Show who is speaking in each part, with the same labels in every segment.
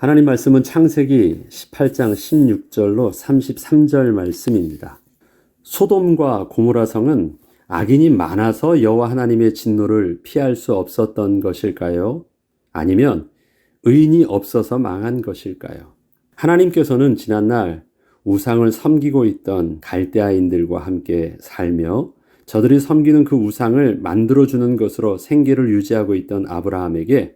Speaker 1: 하나님 말씀은 창세기 18장 16절로 33절 말씀입니다. 소돔과 고모라 성은 악인이 많아서 여호와 하나님의 진노를 피할 수 없었던 것일까요? 아니면 의인이 없어서 망한 것일까요? 하나님께서는 지난날 우상을 섬기고 있던 갈대아인들과 함께 살며 저들이 섬기는 그 우상을 만들어주는 것으로 생계를 유지하고 있던 아브라함에게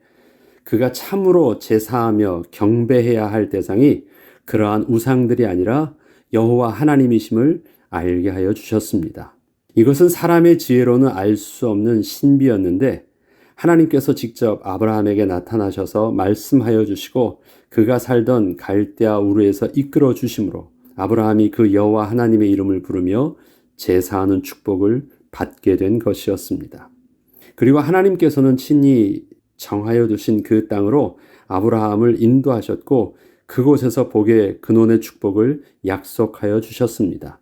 Speaker 1: 그가 참으로 제사하며 경배해야 할 대상이 그러한 우상들이 아니라 여호와 하나님이심을 알게 하여 주셨습니다. 이것은 사람의 지혜로는 알 수 없는 신비였는데 하나님께서 직접 아브라함에게 나타나셔서 말씀하여 주시고 그가 살던 갈대아 우르에서 이끌어 주심으로 아브라함이 그 여호와 하나님의 이름을 부르며 제사하는 축복을 받게 된 것이었습니다. 그리고 하나님께서는 친히 정하여 두신 그 땅으로 아브라함을 인도하셨고 그곳에서 복의 근원의 축복을 약속하여 주셨습니다.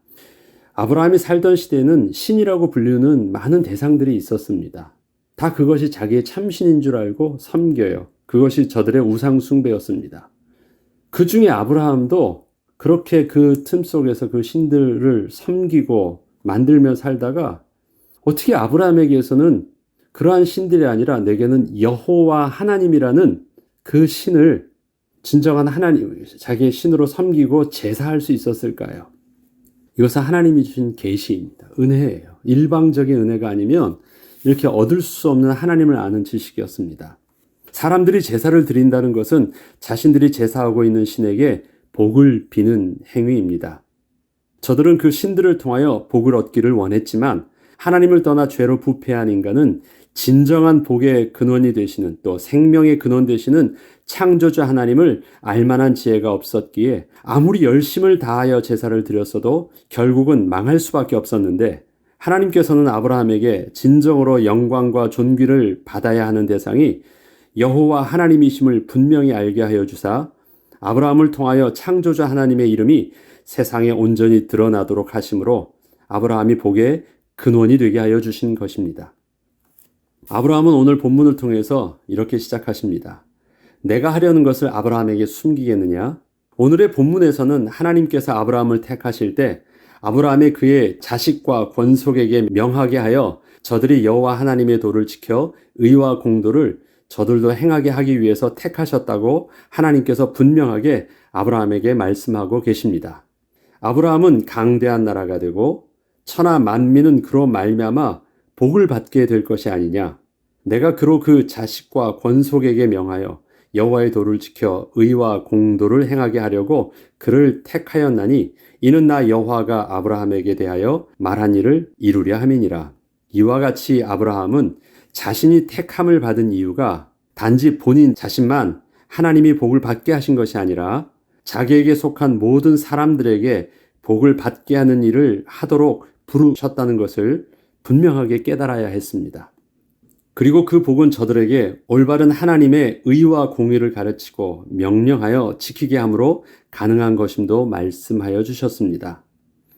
Speaker 1: 아브라함이 살던 시대에는 신이라고 불리는 많은 대상들이 있었습니다. 다 그것이 자기의 참신인 줄 알고 섬겨요. 그것이 저들의 우상숭배였습니다. 그 중에 아브라함도 그렇게 그 틈 속에서 그 신들을 섬기고 만들며 살다가 어떻게 아브라함에게서는 그러한 신들이 아니라 내게는 여호와 하나님이라는 그 신을 진정한 하나님, 자기의 신으로 섬기고 제사할 수 있었을까요? 이것은 하나님이 주신 계시입니다. 은혜예요. 일방적인 은혜가 아니면 이렇게 얻을 수 없는 하나님을 아는 지식이었습니다. 사람들이 제사를 드린다는 것은 자신들이 제사하고 있는 신에게 복을 비는 행위입니다. 저들은 그 신들을 통하여 복을 얻기를 원했지만 하나님을 떠나 죄로 부패한 인간은 진정한 복의 근원이 되시는 또 생명의 근원 되시는 창조주 하나님을 알만한 지혜가 없었기에 아무리 열심을 다하여 제사를 드렸어도 결국은 망할 수밖에 없었는데 하나님께서는 아브라함에게 진정으로 영광과 존귀를 받아야 하는 대상이 여호와 하나님이심을 분명히 알게 하여 주사 아브라함을 통하여 창조주 하나님의 이름이 세상에 온전히 드러나도록 하심으로 아브라함이 복의 근원이 되게 하여 주신 것입니다. 아브라함은 오늘 본문을 통해서 이렇게 시작하십니다. 내가 하려는 것을 아브라함에게 숨기겠느냐? 오늘의 본문에서는 하나님께서 아브라함을 택하실 때 아브라함이 그의 자식과 권속에게 명하게 하여 저들이 여호와 하나님의 도를 지켜 의와 공도를 저들도 행하게 하기 위해서 택하셨다고 하나님께서 분명하게 아브라함에게 말씀하고 계십니다. 아브라함은 강대한 나라가 되고 천하 만민은 그로 말미암아 복을 받게 될 것이 아니냐. 내가 그로 그 자식과 권속에게 명하여 여호와의 도를 지켜 의와 공도를 행하게 하려고 그를 택하였나니 이는 나 여호와가 아브라함에게 대하여 말한 일을 이루려 함이니라. 이와 같이 아브라함은 자신이 택함을 받은 이유가 단지 본인 자신만 하나님이 복을 받게 하신 것이 아니라 자기에게 속한 모든 사람들에게 복을 받게 하는 일을 하도록 부르셨다는 것을 분명하게 깨달아야 했습니다. 그리고 그 복은 저들에게 올바른 하나님의 의와 공의를 가르치고 명령하여 지키게 함으로 가능한 것임도 말씀하여 주셨습니다.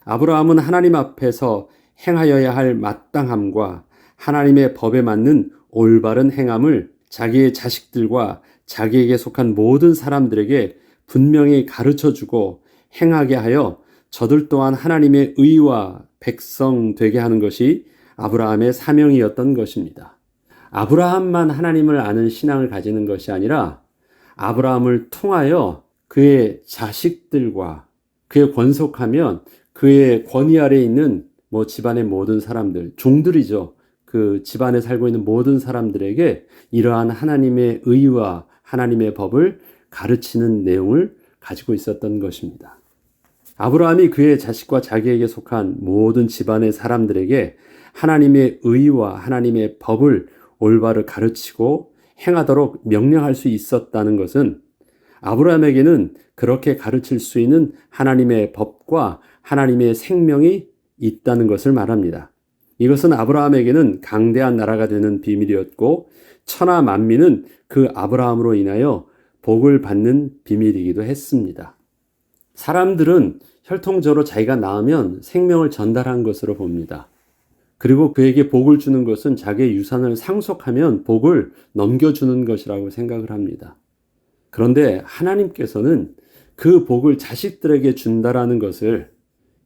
Speaker 1: 아브라함은 하나님 앞에서 행하여야 할 마땅함과 하나님의 법에 맞는 올바른 행함을 자기의 자식들과 자기에게 속한 모든 사람들에게 분명히 가르쳐 주고 행하게 하여 저들 또한 하나님의 의와 백성 되게 하는 것이 아브라함의 사명이었던 것입니다. 아브라함만 하나님을 아는 신앙을 가지는 것이 아니라 아브라함을 통하여 그의 자식들과 그의 권속하면 그의 권위 아래 있는 뭐 집안의 모든 사람들, 종들이죠. 그 집안에 살고 있는 모든 사람들에게 이러한 하나님의 의와 하나님의 법을 가르치는 내용을 가지고 있었던 것입니다. 아브라함이 그의 자식과 자기에게 속한 모든 집안의 사람들에게 하나님의 의와 하나님의 법을 올바르 가르치고 행하도록 명령할 수 있었다는 것은 아브라함에게는 그렇게 가르칠 수 있는 하나님의 법과 하나님의 생명이 있다는 것을 말합니다. 이것은 아브라함에게는 강대한 나라가 되는 비밀이었고 천하 만민은 그 아브라함으로 인하여 복을 받는 비밀이기도 했습니다. 사람들은 혈통적으로 자기가 낳으면 생명을 전달한 것으로 봅니다. 그리고 그에게 복을 주는 것은 자기의 유산을 상속하면 복을 넘겨주는 것이라고 생각을 합니다. 그런데 하나님께서는 그 복을 자식들에게 준다라는 것을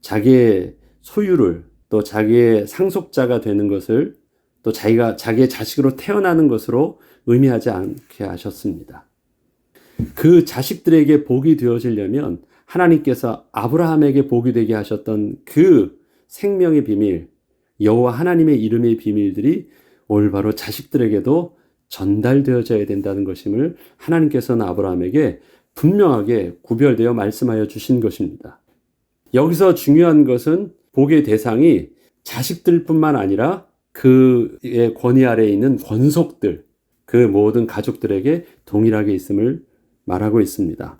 Speaker 1: 자기의 소유를 또 자기의 상속자가 되는 것을 또 자기가 자기의 자식으로 태어나는 것으로 의미하지 않게 하셨습니다. 그 자식들에게 복이 되어지려면 하나님께서 아브라함에게 복이 되게 하셨던 그 생명의 비밀, 여호와 하나님의 이름의 비밀들이 올바로 자식들에게도 전달되어져야 된다는 것임을 하나님께서는 아브라함에게 분명하게 구별되어 말씀하여 주신 것입니다. 여기서 중요한 것은 복의 대상이 자식들뿐만 아니라 그의 권위 아래에 있는 권속들, 그 모든 가족들에게 동일하게 있음을 말하고 있습니다.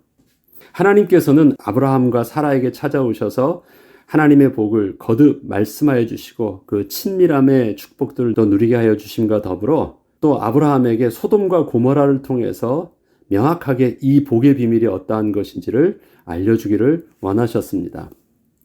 Speaker 1: 하나님께서는 아브라함과 사라에게 찾아오셔서 하나님의 복을 거듭 말씀하여 주시고 그 친밀함의 축복들도 누리게 하여 주심과 더불어 또 아브라함에게 소돔과 고모라를 통해서 명확하게 이 복의 비밀이 어떠한 것인지를 알려주기를 원하셨습니다.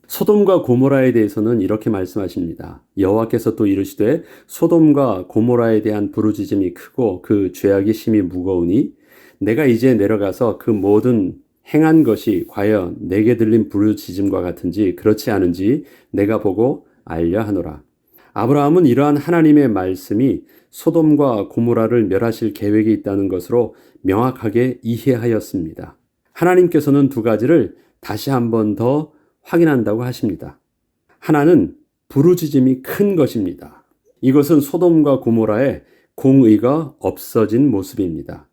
Speaker 1: 소돔과 고모라에 대해서는 이렇게 말씀하십니다. 여호와께서 또 이르시되 소돔과 고모라에 대한 부르짖음이 크고 그 죄악이 심히 무거우니 내가 이제 내려가서 그 모든 행한 것이 과연 내게 들린 부르짖음과 같은지 그렇지 않은지 내가 보고 알려 하노라. 아브라함은 이러한 하나님의 말씀이 소돔과 고모라를 멸하실 계획이 있다는 것으로 명확하게 이해하였습니다. 하나님께서는 두 가지를 다시 한 번 더 확인한다고 하십니다. 하나는 부르짖음이 큰 것입니다. 이것은 소돔과 고모라의 공의가 없어진 모습입니다.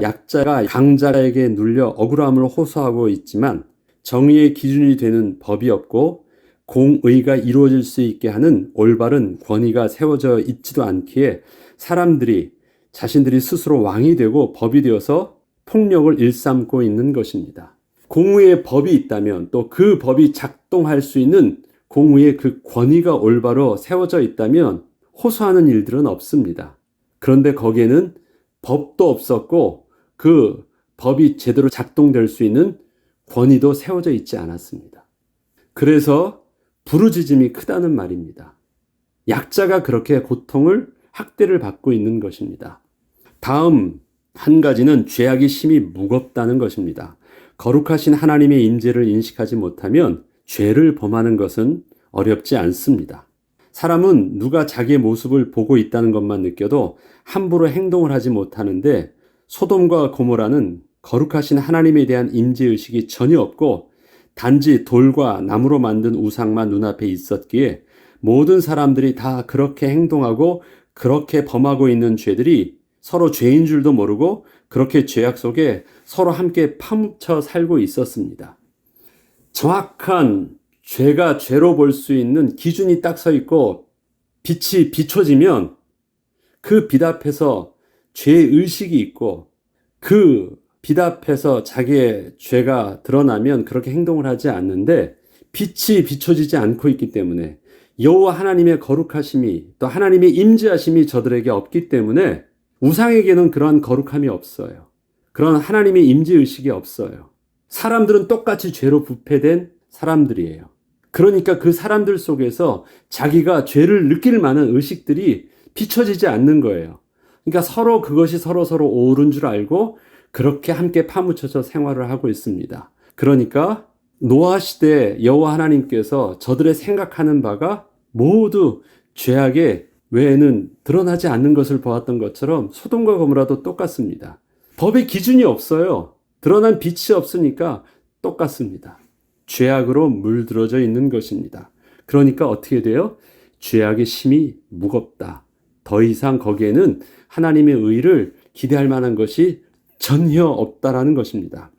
Speaker 1: 약자가 강자에게 눌려 억울함을 호소하고 있지만 정의의 기준이 되는 법이 없고 공의가 이루어질 수 있게 하는 올바른 권위가 세워져 있지도 않기에 사람들이 자신들이 스스로 왕이 되고 법이 되어서 폭력을 일삼고 있는 것입니다. 공의의 법이 있다면 또 그 법이 작동할 수 있는 공의의 그 권위가 올바로 세워져 있다면 호소하는 일들은 없습니다. 그런데 거기에는 법도 없었고 그 법이 제대로 작동될 수 있는 권위도 세워져 있지 않았습니다. 그래서 부르짖음이 크다는 말입니다. 약자가 그렇게 고통을 학대를 받고 있는 것입니다. 다음 한 가지는 죄악이 심히 무겁다는 것입니다. 거룩하신 하나님의 임재를 인식하지 못하면 죄를 범하는 것은 어렵지 않습니다. 사람은 누가 자기의 모습을 보고 있다는 것만 느껴도 함부로 행동을 하지 못하는데 소돔과 고모라는 거룩하신 하나님에 대한 임재 의식이 전혀 없고 단지 돌과 나무로 만든 우상만 눈앞에 있었기에 모든 사람들이 다 그렇게 행동하고 그렇게 범하고 있는 죄들이 서로 죄인 줄도 모르고 그렇게 죄악 속에 서로 함께 파묻혀 살고 있었습니다. 정확한 죄가 죄로 볼 수 있는 기준이 딱 서 있고 빛이 비춰지면 그 빛 앞에서 죄의 의식이 있고 그 빛 앞에서 자기의 죄가 드러나면 그렇게 행동을 하지 않는데 빛이 비춰지지 않고 있기 때문에 여호와 하나님의 거룩하심이 또 하나님의 임재하심이 저들에게 없기 때문에 우상에게는 그러한 거룩함이 없어요. 그런 하나님의 임재 의식이 없어요. 사람들은 똑같이 죄로 부패된 사람들이에요. 그러니까 그 사람들 속에서 자기가 죄를 느낄 만한 의식들이 비춰지지 않는 거예요. 그러니까 서로 그것이 서로 서로 옳은 줄 알고 그렇게 함께 파묻혀서 생활을 하고 있습니다. 그러니까 노아 시대 여호와 하나님께서 저들의 생각하는 바가 모두 죄악의 외에는 드러나지 않는 것을 보았던 것처럼 소돔과 고모라도 똑같습니다. 법의 기준이 없어요. 드러난 빛이 없으니까 똑같습니다. 죄악으로 물들어져 있는 것입니다. 그러니까 어떻게 돼요? 죄악의 심이 무겁다. 더 이상 거기에는 하나님의 의를 기대할 만한 것이 전혀 없다라는 것입니다.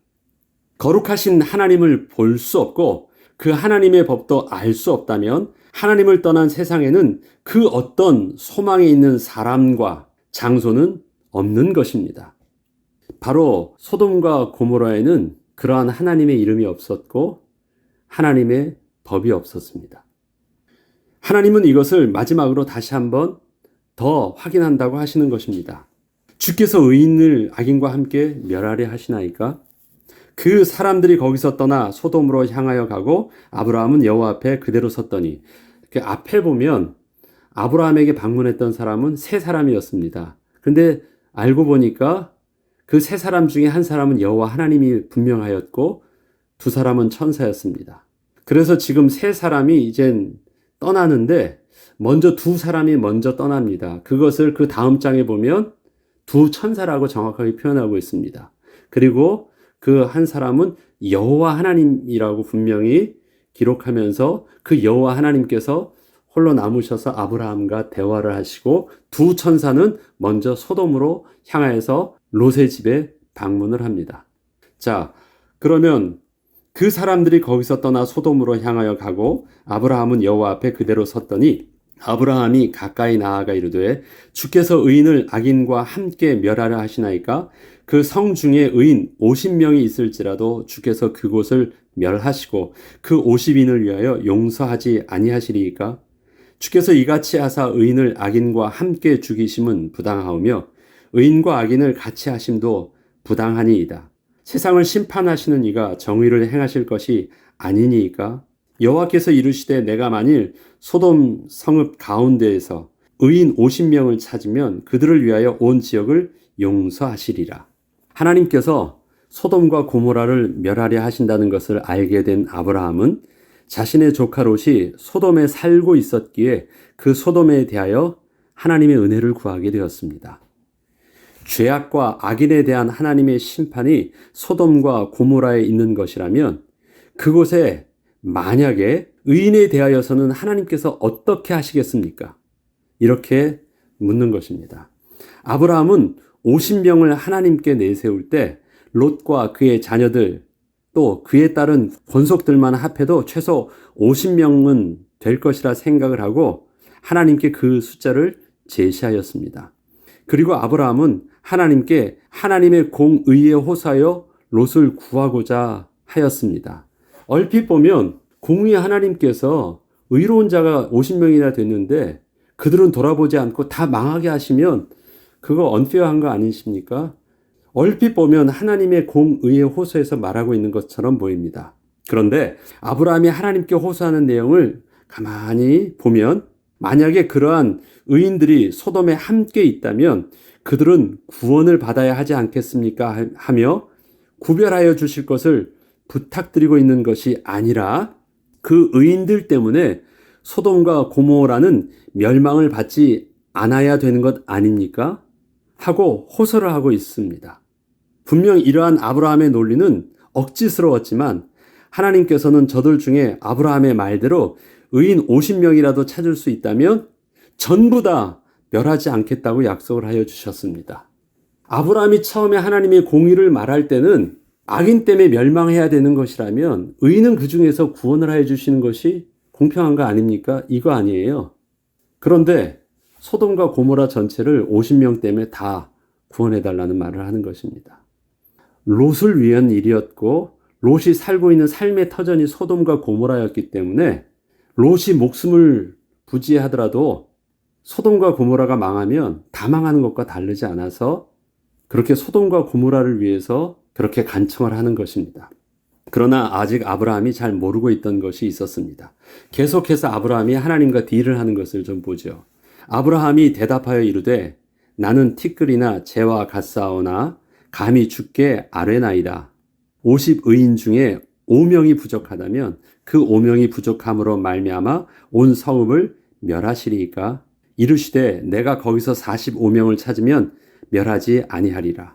Speaker 1: 거룩하신 하나님을 볼 수 없고 그 하나님의 법도 알 수 없다면 하나님을 떠난 세상에는 그 어떤 소망에 있는 사람과 장소는 없는 것입니다. 바로 소돔과 고모라에는 그러한 하나님의 이름이 없었고 하나님의 법이 없었습니다. 하나님은 이것을 마지막으로 다시 한번 더 확인한다고 하시는 것입니다. 주께서 의인을 악인과 함께 멸하려 하시나이까? 그 사람들이 거기서 떠나 소돔으로 향하여 가고 아브라함은 여호와 앞에 그대로 섰더니 그 앞에 보면 아브라함에게 방문했던 사람은 세 사람이었습니다. 근데 알고 보니까 그 세 사람 중에 한 사람은 여호와 하나님이 분명하였고 두 사람은 천사였습니다. 그래서 지금 세 사람이 이젠 떠나는데 먼저 두 사람이 먼저 떠납니다. 그것을 그 다음 장에 보면 두 천사라고 정확하게 표현하고 있습니다. 그리고 그 한 사람은 여호와 하나님이라고 분명히 기록하면서 그 여호와 하나님께서 홀로 남으셔서 아브라함과 대화를 하시고 두 천사는 먼저 소돔으로 향하여서 롯의 집에 방문을 합니다. 자, 그러면 그 사람들이 거기서 떠나 소돔으로 향하여 가고 아브라함은 여호와 앞에 그대로 섰더니 아브라함이 가까이 나아가 이르되 주께서 의인을 악인과 함께 멸하려 하시나이까? 그 성 중에 의인 50명이 있을지라도 주께서 그곳을 멸하시고 그 50인을 위하여 용서하지 아니하시리이까? 주께서 이같이 하사 의인을 악인과 함께 죽이심은 부당하오며 의인과 악인을 같이 하심도 부당하니이다. 세상을 심판하시는 이가 정의를 행하실 것이 아니니이까 여호와께서 이르시되 내가 만일 소돔 성읍 가운데에서 의인 50명을 찾으면 그들을 위하여 온 지역을 용서하시리라. 하나님께서 소돔과 고모라를 멸하려 하신다는 것을 알게 된 아브라함은 자신의 조카 롯이 소돔에 살고 있었기에 그 소돔에 대하여 하나님의 은혜를 구하게 되었습니다. 죄악과 악인에 대한 하나님의 심판이 소돔과 고모라에 있는 것이라면 그곳에 만약에 의인에 대하여서는 하나님께서 어떻게 하시겠습니까? 이렇게 묻는 것입니다. 아브라함은 50명을 하나님께 내세울 때 롯과 그의 자녀들 또 그에 따른 권속들만 합해도 최소 50명은 될 것이라 생각을 하고 하나님께 그 숫자를 제시하였습니다. 그리고 아브라함은 하나님께 하나님의 공의에 호사여 롯을 구하고자 하였습니다. 얼핏 보면 공의 하나님께서 의로운 자가 50명이나 됐는데 그들은 돌아보지 않고 다 망하게 하시면 그거 언페어한 거 아니십니까? 얼핏 보면 하나님의 공의의 호소에서 말하고 있는 것처럼 보입니다. 그런데 아브라함이 하나님께 호소하는 내용을 가만히 보면 만약에 그러한 의인들이 소돔에 함께 있다면 그들은 구원을 받아야 하지 않겠습니까? 하며 구별하여 주실 것을 부탁드리고 있는 것이 아니라 그 의인들 때문에 소돔과 고모라는 멸망을 받지 않아야 되는 것 아닙니까? 하고 호소를 하고 있습니다. 분명 이러한 아브라함의 논리는 억지스러웠지만 하나님께서는 저들 중에 아브라함의 말대로 의인 50명이라도 찾을 수 있다면 전부 다 멸하지 않겠다고 약속을 하여 주셨습니다. 아브라함이 처음에 하나님의 공의를 말할 때는 악인 때문에 멸망해야 되는 것이라면 의인은 그 중에서 구원을 하여 주시는 것이 공평한 거 아닙니까? 이거 아니에요. 그런데 소돔과 고모라 전체를 50명 때문에 다 구원해 달라는 말을 하는 것입니다. 롯을 위한 일이었고 롯이 살고 있는 삶의 터전이 소돔과 고모라였기 때문에 롯이 목숨을 부지하더라도 소돔과 고모라가 망하면 다 망하는 것과 다르지 않아서 그렇게 소돔과 고모라를 위해서 그렇게 간청을 하는 것입니다. 그러나 아직 아브라함이 잘 모르고 있던 것이 있었습니다. 계속해서 아브라함이 하나님과 딜을 하는 것을 좀 보죠. 아브라함이 대답하여 이르되 나는 티끌이나 재와 같사오나 감히 죽게 아뢰나이다. 50의인 중에 5명이 부족하다면 그 5명이 부족함으로 말미암아 온 성읍을 멸하시리이까 이르시되 내가 거기서 45명을 찾으면 멸하지 아니하리라.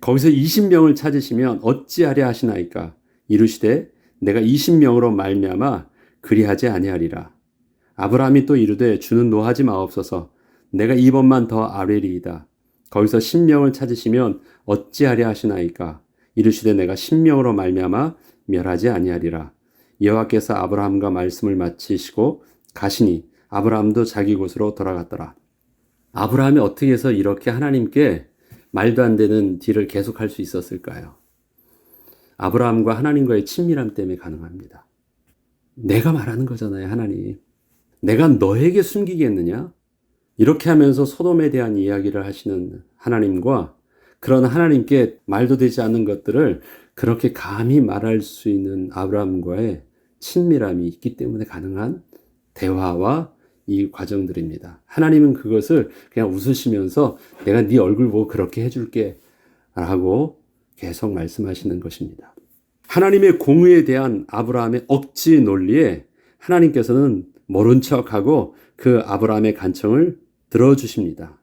Speaker 1: 거기서 20명을 찾으시면 어찌하려 하시나이까 이르시되 내가 20명으로 말미암아 그리하지 아니하리라. 아브라함이 또 이르되 주는 노하지 마옵소서. 내가 이번만 더 아뢰리이다. 거기서 10명을 찾으시면 어찌하려 하시나이까 이르시되 내가 10명으로 말미암아 멸하지 아니하리라. 여호와께서 아브라함과 말씀을 마치시고 가시니 아브라함도 자기 곳으로 돌아갔더라. 아브라함이 어떻게 해서 이렇게 하나님께 말도 안 되는 딜을 계속 할 수 있었을까요? 아브라함과 하나님과의 친밀함 때문에 가능합니다. 내가 말하는 거잖아요, 하나님. 내가 너에게 숨기겠느냐? 이렇게 하면서 소돔에 대한 이야기를 하시는 하나님과 그런 하나님께 말도 되지 않는 것들을 그렇게 감히 말할 수 있는 아브라함과의 친밀함이 있기 때문에 가능한 대화와 이 과정들입니다. 하나님은 그것을 그냥 웃으시면서 내가 네 얼굴 보고 그렇게 해줄게 라고 계속 말씀하시는 것입니다. 하나님의 공의에 대한 아브라함의 억지 논리에 하나님께서는 모른 척하고 그 아브라함의 간청을 들어주십니다.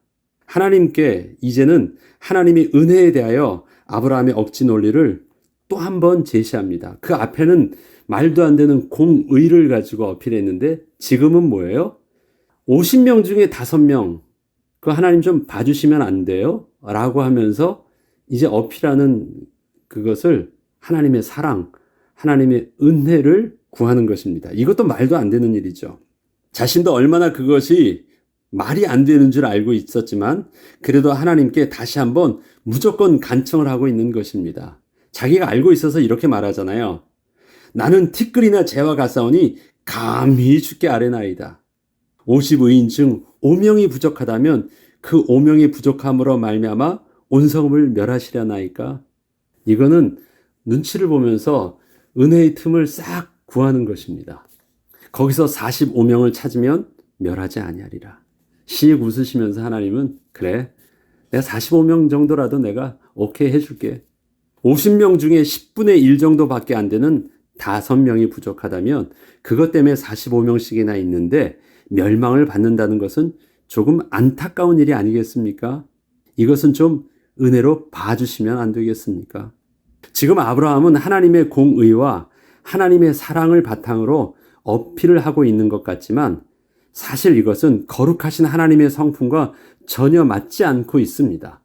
Speaker 1: 하나님께 이제는 하나님의 은혜에 대하여 아브라함의 억지 논리를 또 한 번 제시합니다. 그 앞에는 말도 안 되는 공의를 가지고 어필했는데 지금은 뭐예요? 50명 중에 5명, 그 하나님 좀 봐주시면 안 돼요? 라고 하면서 이제 어필하는 그것을 하나님의 사랑, 하나님의 은혜를 구하는 것입니다. 이것도 말도 안 되는 일이죠. 자신도 얼마나 그것이 말이 안 되는 줄 알고 있었지만 그래도 하나님께 다시 한번 무조건 간청을 하고 있는 것입니다. 자기가 알고 있어서 이렇게 말하잖아요. 나는 티끌이나 재와 가사오니 감히 죽게 아뢰나이다. 50의인 중 5명이 부족하다면 그 5명이 부족함으로 말미암아 온 성읍을 멸하시려나이까? 이거는 눈치를 보면서 은혜의 틈을 싹 구하는 것입니다. 거기서 45명을 찾으면 멸하지 아니하리라. 씩 웃으시면서 하나님은 그래 내가 45명 정도라도 내가 오케이 해줄게. 50명 중에 10분의 1 정도밖에 안 되는 5명이 부족하다면 그것 때문에 45명씩이나 있는데 멸망을 받는다는 것은 조금 안타까운 일이 아니겠습니까? 이것은 좀 은혜로 봐주시면 안 되겠습니까? 지금 아브라함은 하나님의 공의와 하나님의 사랑을 바탕으로 어필을 하고 있는 것 같지만 사실 이것은 거룩하신 하나님의 성품과 전혀 맞지 않고 있습니다.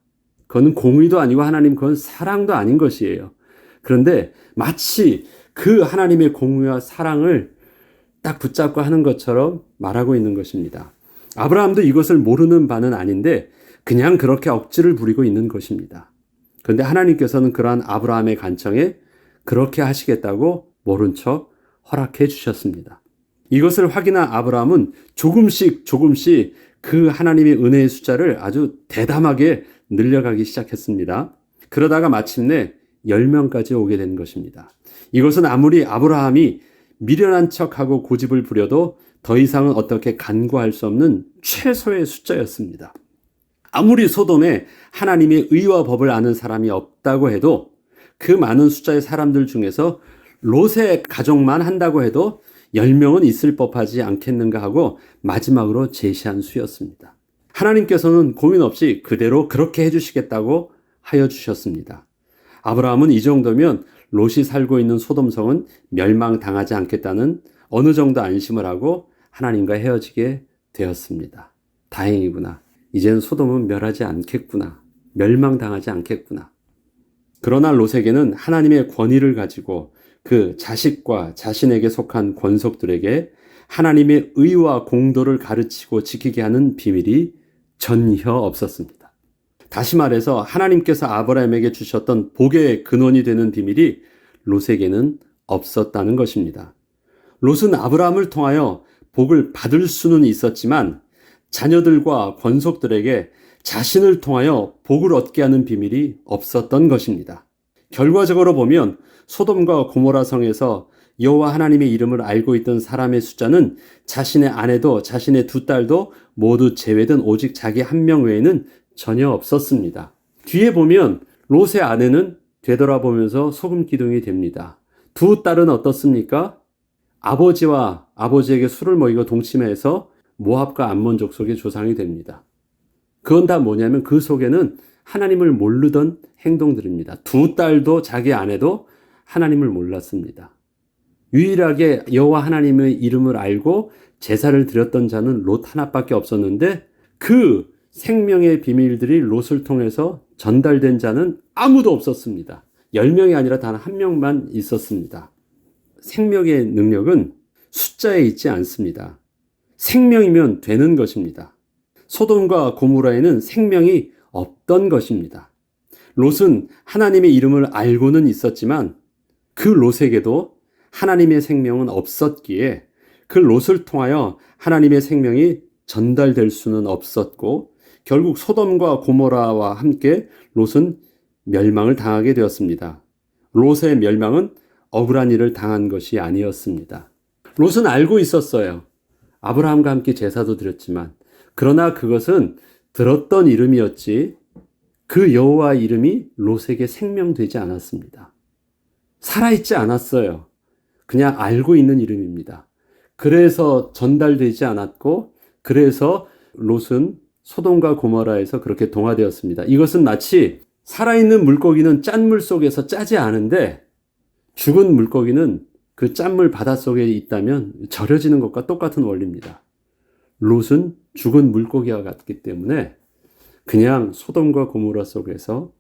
Speaker 1: 그건 공의도 아니고 하나님 그건 사랑도 아닌 것이에요. 그런데 마치 그 하나님의 공의와 사랑을 딱 붙잡고 하는 것처럼 말하고 있는 것입니다. 아브라함도 이것을 모르는 바는 아닌데 그냥 그렇게 억지를 부리고 있는 것입니다. 그런데 하나님께서는 그러한 아브라함의 간청에 그렇게 하시겠다고 모른 척 허락해 주셨습니다. 이것을 확인한 아브라함은 조금씩 조금씩 그 하나님의 은혜의 숫자를 아주 대담하게 늘려가기 시작했습니다. 그러다가 마침내 10명까지 오게 된 것입니다. 이것은 아무리 아브라함이 미련한 척하고 고집을 부려도 더 이상은 어떻게 간구할 수 없는 최소의 숫자였습니다. 아무리 소돔에 하나님의 의와 법을 아는 사람이 없다고 해도 그 많은 숫자의 사람들 중에서 롯의 가족만 한다고 해도 10명은 있을 법하지 않겠는가 하고 마지막으로 제시한 수였습니다. 하나님께서는 고민 없이 그대로 그렇게 해주시겠다고 하여 주셨습니다. 아브라함은 이 정도면 롯이 살고 있는 소돔성은 멸망당하지 않겠다는 어느 정도 안심을 하고 하나님과 헤어지게 되었습니다. 다행이구나. 이젠 소돔은 멸하지 않겠구나. 멸망당하지 않겠구나. 그러나 롯에게는 하나님의 권위를 가지고 그 자식과 자신에게 속한 권속들에게 하나님의 의와 공도를 가르치고 지키게 하는 비밀이 전혀 없었습니다. 다시 말해서 하나님께서 아브라함에게 주셨던 복의 근원이 되는 비밀이 롯에게는 없었다는 것입니다. 롯은 아브라함을 통하여 복을 받을 수는 있었지만 자녀들과 권속들에게 자신을 통하여 복을 얻게 하는 비밀이 없었던 것입니다. 결과적으로 보면 소돔과 고모라 성에서 여호와 하나님의 이름을 알고 있던 사람의 숫자는 자신의 아내도 자신의 두 딸도 모두 제외된 오직 자기 한 명 외에는 전혀 없었습니다. 뒤에 보면 롯의 아내는 되돌아보면서 소금 기둥이 됩니다. 두 딸은 어떻습니까? 아버지와 아버지에게 술을 먹이고 동침해서 모압과 암몬 족속의 조상이 됩니다. 그건 다 뭐냐면 그 속에는 하나님을 모르던 행동들입니다. 두 딸도 자기 아내도 하나님을 몰랐습니다. 유일하게 여호와 하나님의 이름을 알고 제사를 드렸던 자는 롯 하나밖에 없었는데 그 생명의 비밀들이 롯을 통해서 전달된 자는 아무도 없었습니다. 10명이 아니라 단 한 명만 있었습니다. 생명의 능력은 숫자에 있지 않습니다. 생명이면 되는 것입니다. 소돔과 고모라에는 생명이 없던 것입니다. 롯은 하나님의 이름을 알고는 있었지만 그 롯에게도 하나님의 생명은 없었기에 그 롯을 통하여 하나님의 생명이 전달될 수는 없었고 결국 소돔과 고모라와 함께 롯은 멸망을 당하게 되었습니다. 롯의 멸망은 억울한 일을 당한 것이 아니었습니다. 롯은 알고 있었어요. 아브라함과 함께 제사도 드렸지만 그러나 그것은 들었던 이름이었지 그 여호와 이름이 롯에게 생명되지 않았습니다. 살아있지 않았어요. 그냥 알고 있는 이름입니다. 그래서 전달되지 않았고 그래서 롯은 소돔과 고모라에서 그렇게 동화되었습니다. 이것은 마치 살아있는 물고기는 짠 물 속에서 짜지 않은데 죽은 물고기는 그 짠 물 바닷속에 있다면 절여지는 것과 똑같은 원리입니다. 롯은 죽은 물고기와 같기 때문에 그냥 소돔과 고모라 속에서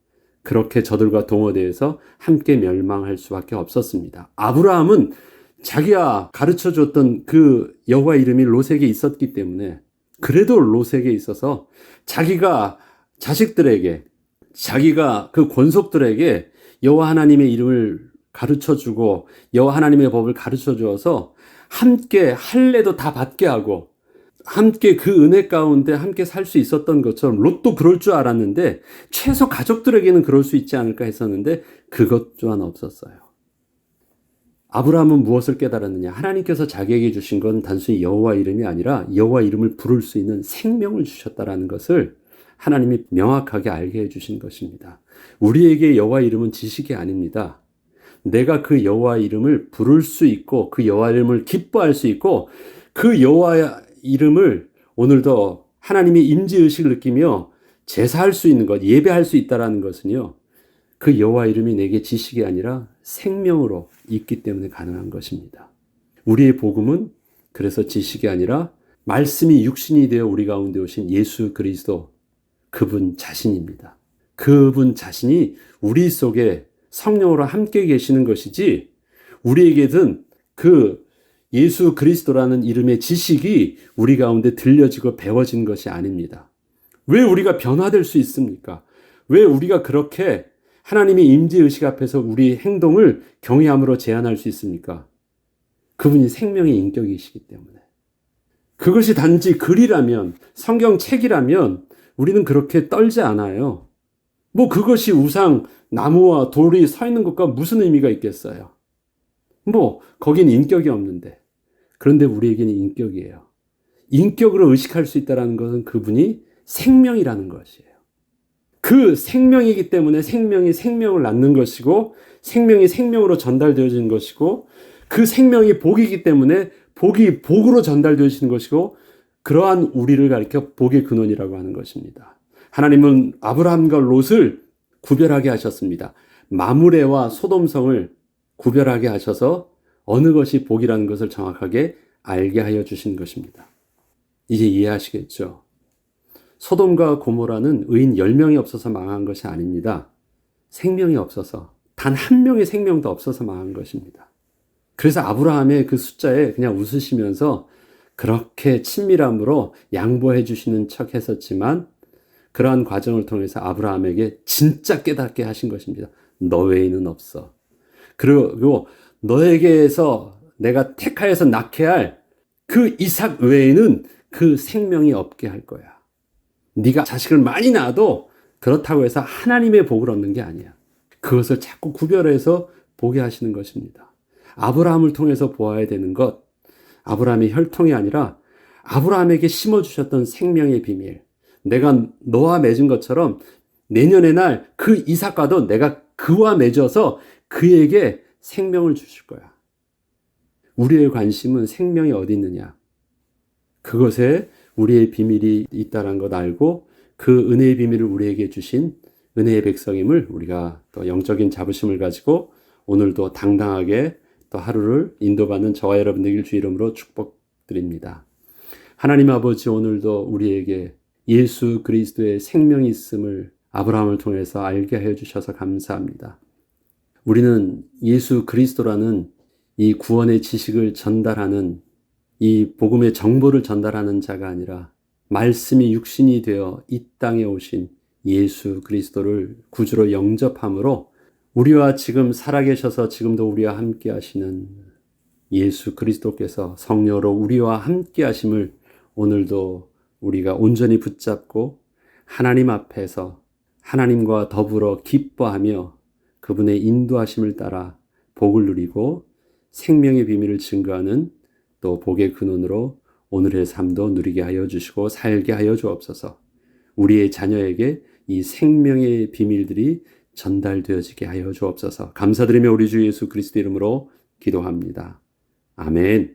Speaker 1: 그렇게 저들과 동어대해서 함께 멸망할 수밖에 없었습니다. 아브라함은 자기가 가르쳐 줬던 그 여호와 이름이 롯에게 있었기 때문에 그래도 롯에게 있어서 자기가 자식들에게 자기가 그 권속들에게 여호와 하나님의 이름을 가르쳐 주고 여호와 하나님의 법을 가르쳐 주어서 함께 할례도 다 받게 하고 함께 그 은혜 가운데 함께 살 수 있었던 것처럼 롯도 그럴 줄 알았는데 최소 가족들에게는 그럴 수 있지 않을까 했었는데 그것 또한 없었어요. 아브라함은 무엇을 깨달았느냐? 하나님께서 자기에게 주신 건 단순히 여호와 이름이 아니라 여호와 이름을 부를 수 있는 생명을 주셨다라는 것을 하나님이 명확하게 알게 해 주신 것입니다. 우리에게 여호와 이름은 지식이 아닙니다. 내가 그 여호와 이름을 부를 수 있고 그 여호와 이름을 기뻐할 수 있고 그 여호와 이름을 오늘도 하나님의 임재 의식을 느끼며 제사할 수 있는 것, 예배할 수 있다라는 것은요. 그 여호와 이름이 내게 지식이 아니라 생명으로 있기 때문에 가능한 것입니다. 우리의 복음은 그래서 지식이 아니라 말씀이 육신이 되어 우리 가운데 오신 예수 그리스도 그분 자신입니다. 그분 자신이 우리 속에 성령으로 함께 계시는 것이지 우리에게는 그 예수 그리스도라는 이름의 지식이 우리 가운데 들려지고 배워진 것이 아닙니다. 왜 우리가 변화될 수 있습니까? 왜 우리가 그렇게 하나님의 임재 의식 앞에서 우리 행동을 경외함으로 제한할 수 있습니까? 그분이 생명의 인격이시기 때문에. 그것이 단지 글이라면, 성경책이라면 우리는 그렇게 떨지 않아요. 뭐 그것이 우상, 나무와 돌이 서 있는 것과 무슨 의미가 있겠어요? 뭐, 거긴 인격이 없는데. 그런데 우리에게는 인격이에요. 인격으로 의식할 수 있다는 것은 그분이 생명이라는 것이에요. 그 생명이기 때문에 생명이 생명을 낳는 것이고 생명이 생명으로 전달되어지는 것이고 그 생명이 복이기 때문에 복이 복으로 전달되어지는 것이고 그러한 우리를 가리켜 복의 근원이라고 하는 것입니다. 하나님은 아브라함과 롯을 구별하게 하셨습니다. 마무레와 소돔성을 구별하게 하셔서 어느 것이 복이라는 것을 정확하게 알게 하여 주신 것입니다. 이제 이해하시겠죠? 소돔과 고모라는 의인 10명이 없어서 망한 것이 아닙니다. 생명이 없어서, 단 한 명의 생명도 없어서 망한 것입니다. 그래서 아브라함의 그 숫자에 그냥 웃으시면서 그렇게 친밀함으로 양보해 주시는 척 했었지만 그러한 과정을 통해서 아브라함에게 진짜 깨닫게 하신 것입니다. 너 외에는 없어. 그리고 너에게서 내가 택하여서 낳게 할 그 이삭 외에는 그 생명이 없게 할 거야. 네가 자식을 많이 낳아도 그렇다고 해서 하나님의 복을 얻는 게 아니야. 그것을 자꾸 구별해서 보게 하시는 것입니다. 아브라함을 통해서 보아야 되는 것, 아브라함의 혈통이 아니라 아브라함에게 심어주셨던 생명의 비밀. 내가 너와 맺은 것처럼 내년의 날 그 이삭과도 내가 그와 맺어서 그에게 생명을 주실 거야. 우리의 관심은 생명이 어디 있느냐. 그것에 우리의 비밀이 있다는 것 알고 그 은혜의 비밀을 우리에게 주신 은혜의 백성임을 우리가 또 영적인 자부심을 가지고 오늘도 당당하게 또 하루를 인도받는 저와 여러분들 주 이름으로 축복드립니다. 하나님 아버지 오늘도 우리에게 예수 그리스도의 생명이 있음을 아브라함을 통해서 알게 해 주셔서 감사합니다. 우리는 예수 그리스도라는 이 구원의 지식을 전달하는 이 복음의 정보를 전달하는 자가 아니라 말씀이 육신이 되어 이 땅에 오신 예수 그리스도를 구주로 영접함으로 우리와 지금 살아계셔서 지금도 우리와 함께 하시는 예수 그리스도께서 성녀로 우리와 함께 하심을 오늘도 우리가 온전히 붙잡고 하나님 앞에서 하나님과 더불어 기뻐하며 그분의 인도하심을 따라 복을 누리고 생명의 비밀을 증거하는 또 복의 근원으로 오늘의 삶도 누리게 하여 주시고 살게 하여 주옵소서. 우리의 자녀에게 이 생명의 비밀들이 전달되어지게 하여 주옵소서. 감사드리며 우리 주 예수 그리스도 이름으로 기도합니다. 아멘.